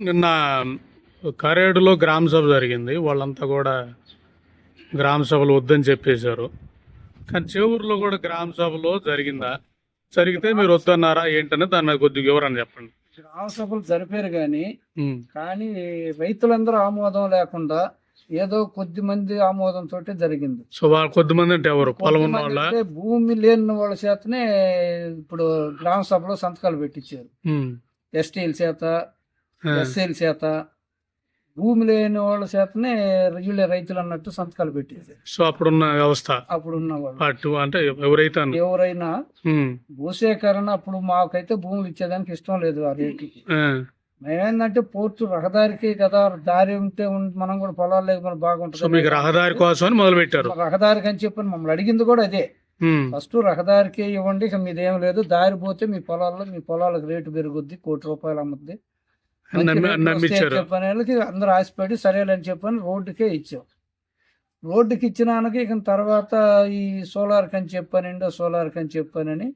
నిన్న కరేడులో గ్రామ సభ జరిగింది. వాళ్ళంతా కూడా గ్రామ సభలు వద్దని చెప్పేశారు. కానీ చెవురులో కూడా గ్రామ సభలో జరిగిందా? జరిగితే మీరు వద్దన్నారా? ఏంటనే దాని మీద కొద్దిగా వివరణ చెప్పండి. గ్రామ సభలు జరిపారు కానీ కానీ రైతులందరూ ఆమోదం లేకుండా ఏదో కొద్ది మంది ఆమోదంతో జరిగింది. సో వాళ్ళు కొద్దిమంది అంటే ఎవరు? పొలం ఉన్న వాళ్ళ భూమి లేని వాళ్ళ చేతనే ఇప్పుడు గ్రామ సభలో సంతకాలు పెట్టించారు. ఎస్టీల చేత ఎస్సీల చేత భూమి లేని వాళ్ళ చేతనే వీళ్ళే రైతులు అన్నట్టు సంతకాలు పెట్టేశారు సో అప్పుడున్న వ్యవస్థ? అప్పుడున్న వాళ్ళు అటు ఎవరైతే ఎవరైనా భూసేకరణ అప్పుడు మాకైతే భూములు ఇచ్చేదానికి ఇష్టం లేదు ఆ రేటుకి. మేమేందంటే పోర్టు రహదారికి కదా దారి ఉంటే మనం కూడా పొలాలు లేక మనం బాగుంటుంది. మీకు రహదారి కోసం మొదలు పెట్టారు రహదారికి అని చెప్పి మమ్మల్ని అడిగింది కూడా అదే. ఫస్ట్ రహదారికి ఇవ్వండి ఇక మీదేం లేదు దారి పోతే మీ పొలాల్లో మీ పొలాలకు రేటు పెరుగుద్ది కోటి రూపాయలు అమ్ముద్ది. చెప్పని. వాళ్ళకి అందరూ ఆశపడి సరేలని చెప్పని రోడ్డుకే ఇచ్చాం. రోడ్డుకి ఇచ్చినానికి ఇక తర్వాత ఈ సోలార్ కని చెప్పని ఇండో సోలార్ కని చెప్పనని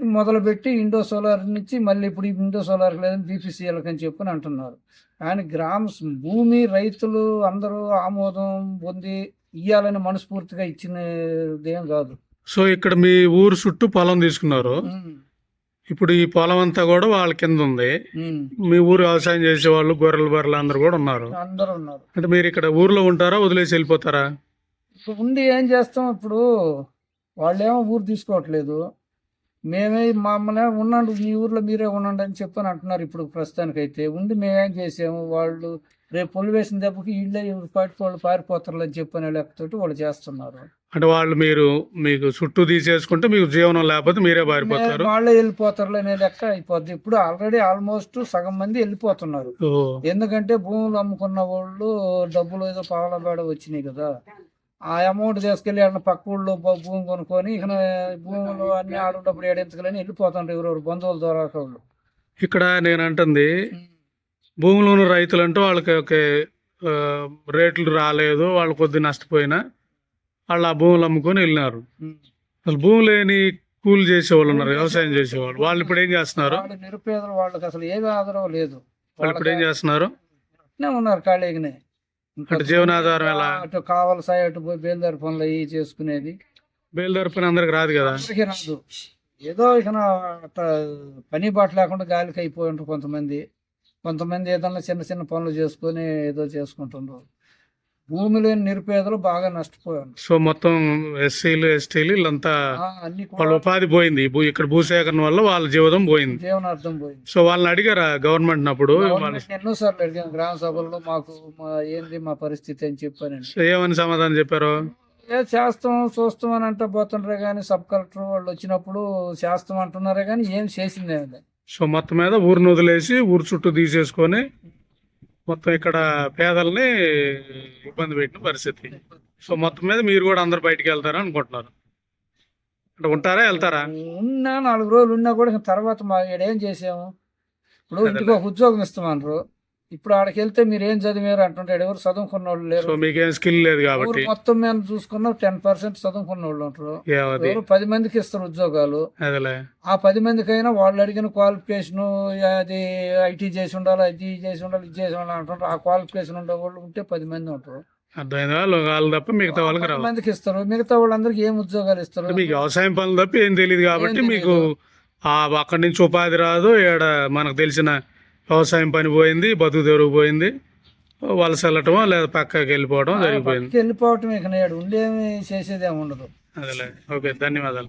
మొదలుపెట్టి ఇండో సోలార్ నుంచి మళ్ళీ ఇప్పుడు ఇండో సోలార్ లేదని బీపీసీఎల్ అని చెప్పని అంటున్నారు. కానీ గ్రామ భూమి రైతులు అందరూ ఆమోదం పొంది ఇయ్యాలని మనస్ఫూర్తిగా ఇచ్చినదేం కాదు. సో ఇక్కడ మీ ఊరు చుట్టూ పొలం తీసుకున్నారు. ఇప్పుడు ఈ పొలం అంతా కూడా వాళ్ళ కింద ఉంది. మీ ఊరు వ్యవసాయం చేసే వాళ్ళు గొర్రెలు బర్రెలు అందరు కూడా ఉన్నారు. అందరూ ఉన్నారు. అంటే మీరు ఇక్కడ ఊర్లో ఉంటారా వదిలేసి వెళ్ళిపోతారా? ఇప్పుడు ఉండి ఏం చేస్తాం ఇప్పుడు? వాళ్ళేమో ఊరు తీసుకోవట్లేదు. మేమే మమ్మల్ని ఉండండి మీ ఊర్లో మీరే ఉండండి అని చెప్పని అంటున్నారు ఇప్పుడు ప్రస్తుతానికైతే. ఉండి మేమేం చేసాము? వాళ్ళు రేపు పొలివేసిన దెబ్బకి ఇళ్ళే ఎవరి పాటి వాళ్ళు పారిపోతారు అని చెప్పని లెక్కతోటి వాళ్ళు చేస్తున్నారు. అంటే వాళ్ళు మీరు మీకు చుట్టూ తీసేసుకుంటే మీకు జీవనం లేకపోతే మీరే పారిపోతారు. వాళ్ళే వెళ్ళిపోతారు అనే లెక్క అయిపోద్ది. ఇప్పుడు ఆల్రెడీ ఆల్మోస్ట్ సగం మంది వెళ్ళిపోతున్నారు. ఎందుకంటే భూములు అమ్ముకున్న వాళ్ళు డబ్బులు ఏదో పావల బేడ వచ్చినాయి కదా. ఆ అమౌంట్ తీసుకెళ్ళి అన్న పక్క ఊళ్ళో భూమి కొనుక్కొని ఇక భూములు అన్ని ఆడు డబ్బులు ఏడించగలని వెళ్ళిపోతుంటారు ఎవరెవరు బంధువుల ద్వారా ఇక్కడ నేను అంటుంది భూమిలో ఉన్న రైతులు అంటూ వాళ్ళకి ఒక రేట్లు రాలేదు వాళ్ళు కొద్ది నష్టపోయినా వాళ్ళు ఆ భూములు అమ్ముకొని వెళ్ళినారు. అసలు భూమి లేని కూలి చేసేవాళ్ళు ఉన్నారు వ్యవసాయం చేసేవాళ్ళు వాళ్ళు ఇప్పుడు ఏం చేస్తున్నారు? నిరుపేదలు వాళ్ళకి అసలు ఏమి ఆధారం లేదు. వాళ్ళు ఇప్పుడు ఏం చేస్తున్నారు? ఉన్నారు ఖాళీగానే. అంటే జీవనాధారం ఎలా? అటు కావలసా అటు పోయి బేల్దారి పనులు అవి చేసుకునేది. బయలుదేరి పని అందరికి రాదు కదా? రాదు. ఏదో ఇక పని బాట లేకుండా గాలికి అయిపోయి ఉంటారు కొంతమంది. కొంతమంది ఏదన్నా చిన్న చిన్న పనులు చేసుకొని ఏదో చేసుకుంటున్నారు భూమి లేని నిరుపేదలు బాగా నష్టపోయారు. సో మొత్తం ఎస్సీలు ఎస్టీలు వీళ్ళంతా అన్ని వాళ్ళ ఉపాధి పోయింది. ఇక్కడ భూసేకరణ వల్ల వాళ్ళ జీవితం పోయింది. జీవనార్థం పోయింది. సో వాళ్ళని అడిగారా గవర్నమెంట్ అప్పుడు గవర్నమెంట్ ఎన్నోసార్లు అడిగాను గ్రామ సభల్లో మాకు ఏంది మా పరిస్థితి అని చెప్పానండి సో ఏమని సమాధానం చెప్పారు? ఏ చేస్తాం చూస్తాం అని అంటే పోతుండ్రే కానీ సబ్ కలెక్టర్ వాళ్ళు వచ్చినప్పుడు చేస్తాం అంటున్నారే కానీ ఏం చేసిందే. సో మొత్తం మీద ఊరిని వదిలేసి ఊరు చుట్టూ తీసేసుకొని మొత్తం ఇక్కడ పేదల్ని ఇబ్బంది పెట్టిన పరిస్థితి. సో మొత్తం మీద మీరు కూడా అందరు బయటికి వెళ్తారా అనుకుంటున్నారు? అంటే ఉంటారా వెళ్తారా? ఉన్నా నాలుగు రోజులు ఉన్నా కూడా తర్వాత మా ఈడ ఏం చేసాము? ఇప్పుడు ఇంటికి ఒక ఉద్యోగం ఇస్తామన్నారు. ఇప్పుడు ఆడకి వెళ్తే మీరు ఏం చదివారు అంటుంటాడు ఎవరు చదువుకున్న వాళ్ళు లేరు మీకేం స్కిల్ లేదు కాబట్టి. మొత్తం మీద చూసుకున్న టెన్ పర్సెంట్ చదువుకున్న వాళ్ళు ఉంటారు ఎవరు పది మందికి ఇస్తారు ఉద్యోగాలు. ఆ పది మందికైనా వాళ్ళు అడిగిన క్వాలిఫికేషన్ అది ఐటీ చేసి ఉండాలి అది చేసి ఉండాలి ఇది చేసి ఉండాలి అంటుంటారు. ఆ క్వాలిఫికేషన్ ఉండే వాళ్ళు ఉంటే పది మంది ఉంటారు. అర్థమైందా వాళ్ళు తప్ప మిగతా వాళ్ళకి రావు మందికి ఇస్తారు. మిగతా వాళ్ళందరికీ ఏం ఉద్యోగాలు ఇస్తారు? మీకు వ్యవసాయం పనులు తప్ప ఏం తెలియదు కాబట్టి మీకు అక్కడి నుంచి ఉపాధి రాదు. ఈడ మనకు తెలిసిన వ్యవసాయం పని పోయింది బతుకు తెరుగు పోయింది. వలస వెళ్ళటమో లేదా పక్కకి వెళ్ళిపోవడం జరిగిపోయింది. వెళ్ళిపోవటం ఇక నేడు ఉండేమి చేసేదేమి ఉండదు. అదేలే. ఓకే ధన్యవాదాలు.